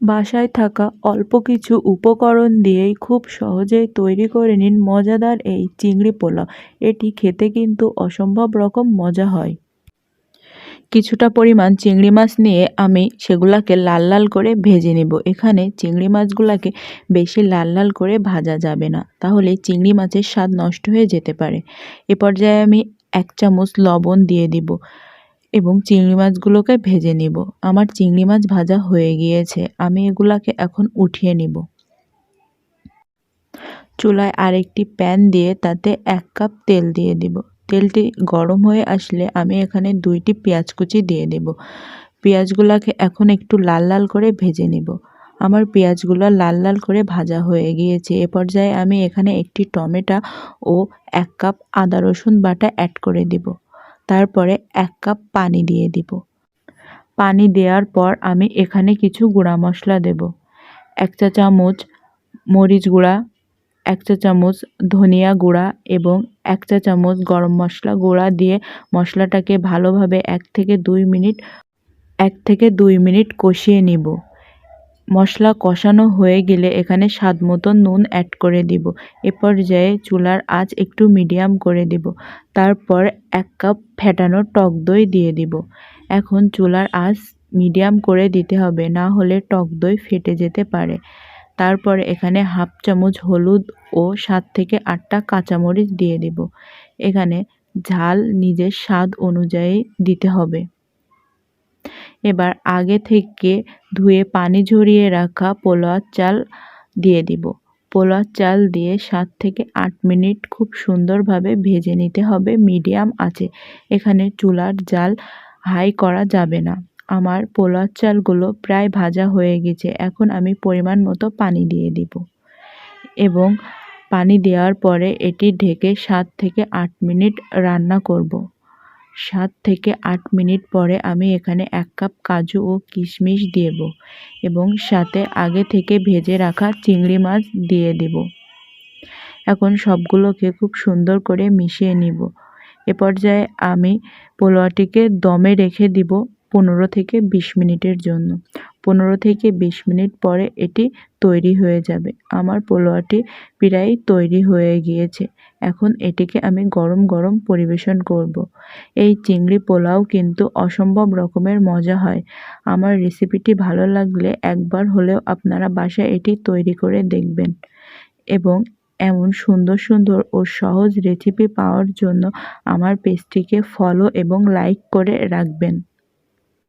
বাসায় থাকা অল্প কিছু উপকরণ দিয়েই খুব সহজেই তৈরি করে নিন মজাদার এই চিংড়ি পোলাও। এটি খেতে কিন্তু অসম্ভব রকম মজা হয়। কিছুটা পরিমাণ চিংড়ি মাছ নিয়ে আমি সেগুলাকে লাল লাল করে ভেজে নেব। এখানে চিংড়ি মাছগুলাকে বেশি লাল লাল করে ভাজা যাবে না, তাহলে চিংড়ি মাছের স্বাদ নষ্ট হয়ে যেতে পারে। এ পর্যায়ে আমি এক চামচ লবণ দিয়ে দিব। এবং চিংড়ি মাছগুলোকে ভেজে নিব। আমার চিংড়ি মাছ ভাজা হয়ে গিয়েছে, আমি এগুলাকে এখন উঠিয়ে নিব। চুলায় আরেকটি প্যান দিয়ে তাতে এক কাপ তেল দিয়ে দিব। তেলটি গরম হয়ে আসলে আমি এখানে দুইটি পেঁয়াজ কুচি দিয়ে দেব। পেঁয়াজগুলোকে এখন একটু লাল লাল করে ভেজে নেব। আমার পেঁয়াজগুলো লাল লাল করে ভাজা হয়ে গিয়েছে। এ পর্যায়ে আমি এখানে একটি টমেটো ও এক কাপ আদা রসুন বাটা অ্যাড করে দিব। তারপরে এক কাপ পানি দিয়ে দিব। পানি দেওয়ার পর আমি এখানে কিছু গুঁড়া মশলা দেব। এক চা চামচ মরিচ গুঁড়া, এক চা চামচ ধনিয়া গুঁড়া এবং এক চা চামচ গরম মশলা গুঁড়া দিয়ে মশলাটাকে ভালোভাবে এক থেকে দুই মিনিট, এক থেকে দুই মিনিট কষিয়ে নিব। মশলা কষানো হয়ে গেলে এখানে স্বাদ মতো নুন অ্যাড করে দিব। এ পর্যায়ে চুলার আঁচ একটু মিডিয়াম করে দিব। তারপর এক কাপ ফেটানো টক দই দিয়ে দিব। এখন চুলার আঁচ মিডিয়াম করে দিতে হবে, না হলে টক দই ফেটে যেতে পারে। তারপরে এখানে হাফ চামচ হলুদ ও সাত থেকে আটটা কাঁচামরিচ দিয়ে দিব। এখানে ঝাল নিজের স্বাদ অনুযায়ী দিতে হবে। এবার আগে থেকে ধুয়ে পানি ঝরিয়ে রাখা পোলাওয়ার চাল দিয়ে দিব। পোলাওয়ার চাল দিয়ে সাত থেকে আট মিনিট খুব সুন্দরভাবে ভেজে নিতে হবে, মিডিয়াম আছে এখানে চুলার জাল হাই করা যাবে না। আমার পোলাওয়ার চালগুলো প্রায় ভাজা হয়ে গেছে, এখন আমি পরিমাণ মতো পানি দিয়ে দিব। এবং পানি দেওয়ার পরে এটি ঢেকে সাত থেকে আট মিনিট রান্না করব। সাত থেকে আট মিনিট পরে আমি এখানে এক কাপ কাজু ও কিশমিশ দেব এবং সাথে আগে থেকে ভেজে রাখা চিংড়ি মাছ দিয়ে দেব। এখন সবগুলোকে খুব সুন্দর করে মিশিয়ে নিব। এ পর্যায়ে আমি পোলোয়াটিকে দমে রেখে দিব পনেরো থেকে বিশ মিনিটের জন্য। পনেরো থেকে বিশ মিনিট পরে এটি তৈরি হয়ে যাবে। আমার পোলোয়াটি প্রায় তৈরি হয়ে গিয়েছে। এখন এটিকে আমি গরম গরম পরিবেশন করব। এই চিংড়ি পোলাও কিন্তু অসম্ভব রকমের মজা হয়। আমার রেসিপিটি ভালো লাগলে একবার হলেও আপনারা বাসায় এটি তৈরি করে দেখবেন। এবং এমন সুন্দর সুন্দর ও সহজ রেসিপি পাওয়ার জন্য আমার পেজটিকে ফলো এবং লাইক করে রাখবেন।